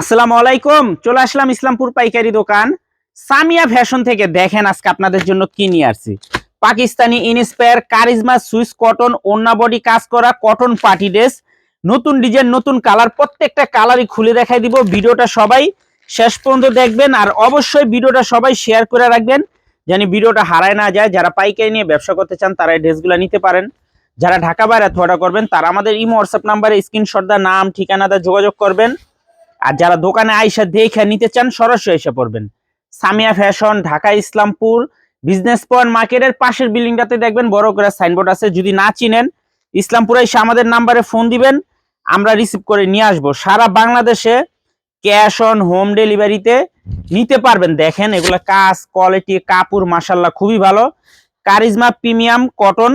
আসসালামু আলাইকুম, চলে আসলাম ইসলামপুর পাইকারি দোকান। সামিয়া ফ্যাশন থেকে দেখেন আজকে আপনাদের জন্য কি নিয়ে আসছি। Pakistani inspire charisma, Swiss cotton ওন্না বডি, কাজ করা কটন পার্টি ড্রেস। নতুন ডিজাইন, নতুন কালার, প্রত্যেকটা কালারই খুলে দেখাই দিব। ভিডিওটা সবাই শেষ পর্যন্ত দেখবেন আর অবশ্যই ভিডিওটা সবাই শেয়ার করে রাখবেন। জানি ভিডিওটা হারায় না যায়, যারা পাইকারি নিয়ে ব্যবসা করতে চান, তারা এই ড্রেসগুলো নিতে পারেন। যারা ঢাকা বাইরে অর্ডার করবেন, তারা আমাদের ইমো, হোয়াটসঅ্যাপ নাম্বারে স্ক্রিনশট দা নাম ঠিকানা দা যোগাযোগ করবেন। আর যারা দোকানে আইসা দেখে নিতে চান, সরাসরি এসে পড়বেন। Samia fashion, Dhaka Islampur, business point মার্কেটের পাশের বিল্ডিংটাতে দেখবেন বড় করে সাইনবোর্ড আছে। যদি না চিনেন, ইসলামপুরে এসে আমাদের নাম্বারে ফোন দিবেন, আমরা রিসিভ করে নিয়ে আসব। সারা বাংলাদেশে ক্যাশ অন হোম ডেলিভারিতে নিতে পারবেন। দেখেন, এগুলা কাজ, কোয়ালিটি, কাপড় মাসাল্লাহ খুবই ভালো। কারিজমা, প্রিমিয়াম, কটন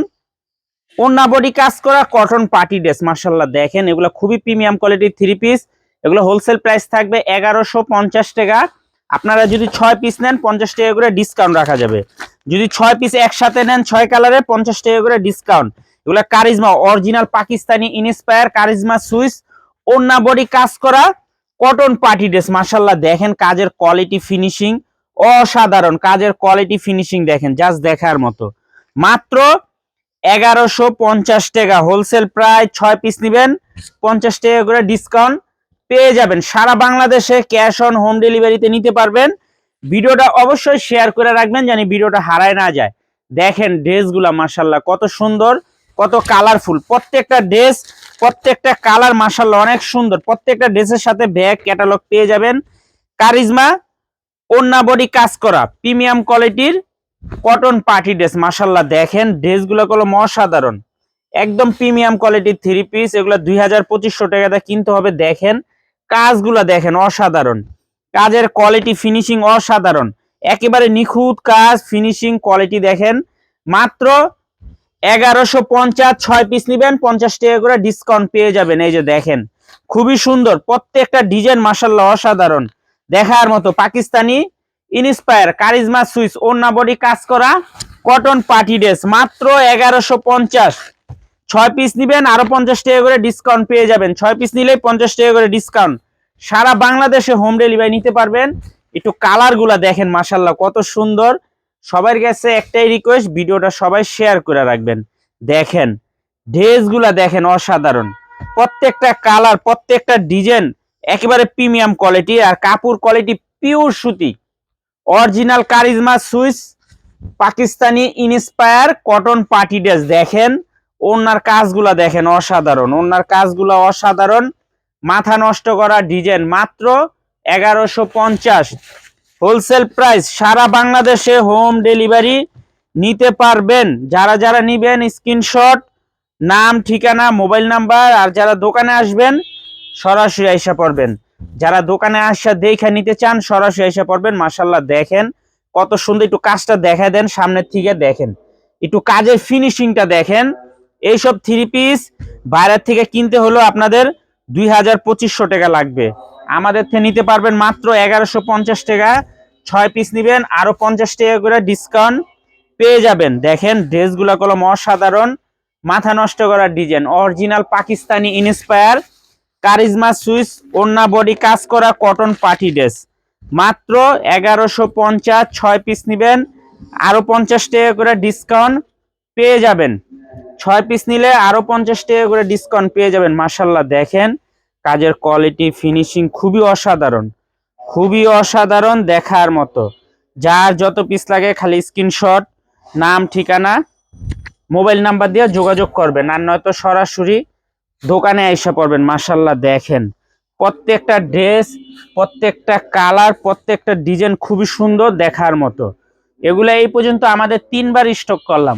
ওন্না বডি কাজ করা কটন পার্টি ড্রেস মাসাল্লাহ দেখেন, এগুলো খুবই প্রিমিয়াম কোয়ালিটির থ্রি পিস। এগুলো হোলসেল প্রাইস থাকবে এগারোশো পঞ্চাশ টাকা। আপনারা যদি ছয় পিস নেন, পঞ্চাশ টাকা করে ডিসকাউন্ট রাখা যাবে। যদি ছয় পিস একসাথে নেন, ছয় কালারে পঞ্চাশ টাকা করে ডিসকাউন্ট এগুলো charisma original Pakistani inspire charisma Swiss ওন্না বডি কাজ করা কটন পার্টি ড্রেস মার্শাল্লাহ দেখেন কাজের কোয়ালিটি ফিনিশিং অসাধারণ কাজের কোয়ালিটি ফিনিশিং দেখেন জাস্ট দেখার মতো। মাত্র এগারোশো পঞ্চাশ টাকা হোলসেল প্রায় ছয় পিস নেবেন, পঞ্চাশ টাকা করে ডিসকাউন্ট পেয়ে যাবেন। সারা বাংলাদেশে ক্যাশ অন হোম ডেলিভারিতে নিতে পারবেন। ভিডিওটা অবশ্যই শেয়ার করে রাখবেন জানি ভিডিওটা হারায় না যায়। দেখেন ড্রেসগুলা মাসাল্লাহ কত সুন্দর, কত কালারফুল প্রত্যেকটা ড্রেস, প্রত্যেকটা কালার মাসাল্লাহ অনেক সুন্দর। প্রত্যেকটা ড্রেসের সাথে ব্যাগ ক্যাটালগ পেয়ে যাবেন। কারিজমা ওন্না বডি কাজ করা, প্রিমিয়াম কোয়ালিটির কটন পার্টি ড্রেস মাসাল্লাহ দেখেন ড্রেসগুলো হলো অসাধারণ। একদম প্রিমিয়াম কোয়ালিটির থ্রি পিস এগুলো দুই হাজার পঁচিশশো টাকাতে কিনতে হবে, দেখেন। কাজগুলা দেখেন, অসাধারণ। কাজের কোয়ালিটি ফিনিশিং অসাধারণ। একেবারে নিখুঁত কাজ ফিনিশিং কোয়ালিটি দেখেন। মাত্র এগারোশো পঞ্চাশ, ছয় পিস নিবেন, পঞ্চাশ টাকা করে ডিসকাউন্ট পেয়ে যাবেন। এই যে দেখেন, খুবই সুন্দর। প্রত্যেকটা ডিজাইন মাসাল্লাহ অসাধারণ। দেখার মতো পাকিস্তানি ইনস্পায়ার কারিজমা সুইস ওন্না বডি কাজ করা কটন পার্টি ড্রেস মাত্র এগারোশো পঞ্চাশ। ছয় পিস নিবেন, আরও পঞ্চাশ টাকা করে ডিসকাউন্ট পেয়ে যাবেন। ছয় পিস নিলেই পঞ্চাশ টাকা করে ডিসকাউন্ট সারা বাংলাদেশে হোম ডেলিভারি নিতে পারবেন। একটু কালারগুলা দেখেন মাসাল্লাহ কত সুন্দর। সবার কাছে একটাই রিকোয়েস্ট ভিডিওটা সবাই শেয়ার করে রাখবেন। দেখেন ড্রেসগুলা দেখেন অসাধারণ। প্রত্যেকটা কালার প্রত্যেকটা ডিজাইন একেবারে প্রিমিয়াম কোয়ালিটি আর কাপড় কোয়ালিটি পিওর সুতি। Original charisma Swiss Pakistani inspire cotton party dress দেখেন। ওনার কাজগুলা দেখেন অসাধারণ। ওনার কাজগুলা অসাধারণ। মাথা নষ্ট করা ডিজাইন মাত্র এগারোশো পঞ্চাশ। হোলসেল প্রাইস সারা বাংলাদেশে হোম ডেলিভারি নিতে পারবেন। যারা যারা নিবেন, স্ক্রিনশট, নাম, ঠিকানা, মোবাইল নাম্বার, আর যারা দোকানে আসবেন, সরাসরি আইসা পড়বেন। যারা দোকানে আসা দেখে নিতে চান, সরাসরি আইসা পড়বেন। মাসাল্লাহ দেখেন কত সুন্দর একটু কাজটা দেখা দেন, সামনের থেকে দেখেন। একটু কাজের ফিনিশিংটা দেখেন। এইসব থ্রি পিস বাইরের থেকে কিনতে হলো আপনাদের দুই হাজার পঁচিশশো টাকা লাগবে। আমাদের থেকে নিতে পারবেন মাত্র এগারোশো পঞ্চাশ টাকা। ছয় পিস নিবেন, আরও পঞ্চাশ টাকা করে ডিসকাউন্ট পেয়ে যাবেন। দেখেন, ড্রেসগুলো কলম অসাধারণ। মাথা নষ্ট করার design original Pakistani inspire charisma Swiss ওন্না বডি কাজ করা কটন পার্টি ড্রেস মাত্র এগারোশো পঞ্চাশ, ছয় পিস নিবেন, আরও পঞ্চাশ টাকা করে ডিসকাউন্ট পেয়ে যাবেন। ছয় পিস নিলে আরও পঞ্চাশ টাকা করে ডিসকাউন্ট পেয়ে যাবেন। মাসাল্লাহ দেখেন কাজের কোয়ালিটি ফিনিশিং খুবই অসাধারণ। খুবই অসাধারণ দেখার মতো। যার যত পিস লাগে খালি স্ক্রিনশট নাম, ঠিকানা মোবাইল নাম্বার দিয়ে যোগাযোগ করবেন। আর নয়তো সরাসরি দোকানে এসে পড়বেন। মাসাল্লাহ দেখেন প্রত্যেকটা ড্রেস প্রত্যেকটা কালার প্রত্যেকটা ডিজাইন খুবই সুন্দর দেখার মতো। এগুলো এই পর্যন্ত আমাদের তিনবার স্টক করলাম।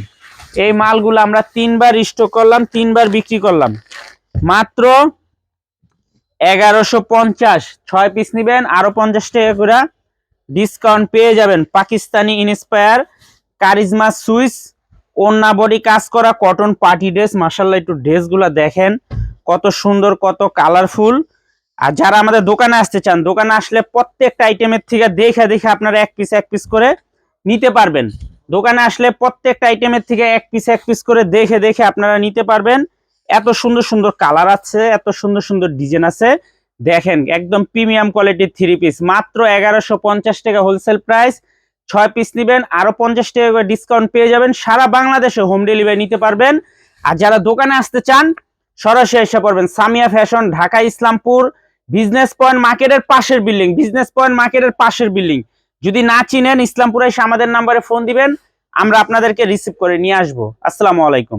এই মালগুলো আমরা তিনবার স্টক করলাম, তিনবার বিক্রি করলাম। মাত্র এগারোশো পঞ্চাশ। ছয় পিস নেবেন, আরও পঞ্চাশ টাকা করে ডিসকাউন্ট পেয়ে যাবেন। পাকিস্তানি ইনস্পায়ার কারিজমা সুইস ওন্না বডি কাজ করা কটন পার্টি ড্রেস মার্শাল্লাহ একটু ড্রেসগুলো দেখেন। কত সুন্দর, কত কালারফুল আর যারা আমাদের দোকানে আসতে চান, দোকানে আসলে প্রত্যেকটা আইটেমের থেকে দেখে দেখে আপনারা এক পিস এক পিস করে নিতে পারবেন। দোকানে আসলে প্রত্যেকটা আইটেমের থেকে এক পিস এক পিস করে দেখে দেখে আপনারা নিতে পারবেন। এত সুন্দর সুন্দর কালার আছে, এত সুন্দর সুন্দর ডিজাইন আছে। দেখেন, একদম প্রিমিয়াম কোয়ালিটির থ্রি পিস মাত্র এগারোশো পঞ্চাশ টাকা হোলসেল প্রাইস ছয় পিস নেবেন, আরও পঞ্চাশ টাকা করে ডিসকাউন্ট পেয়ে যাবেন। সারা বাংলাদেশে হোম ডেলিভারি নিতে পারবেন। আর যারা দোকানে আসতে চান, সরাসরি এসে পড়বেন। Samia fashion Dhaka Islampur. Business point মার্কেটের পাশের বিল্ডিং বিজনেস পয়েন্ট মার্কেটের পাশের বিল্ডিং যদি না চিনেন, ইসলামপুরে এসে আমাদের নাম্বারে ফোন দিবেন, আমরা আপনাদেরকে রিসিভ করে নিয়ে আসব। আসসালামু আলাইকুম।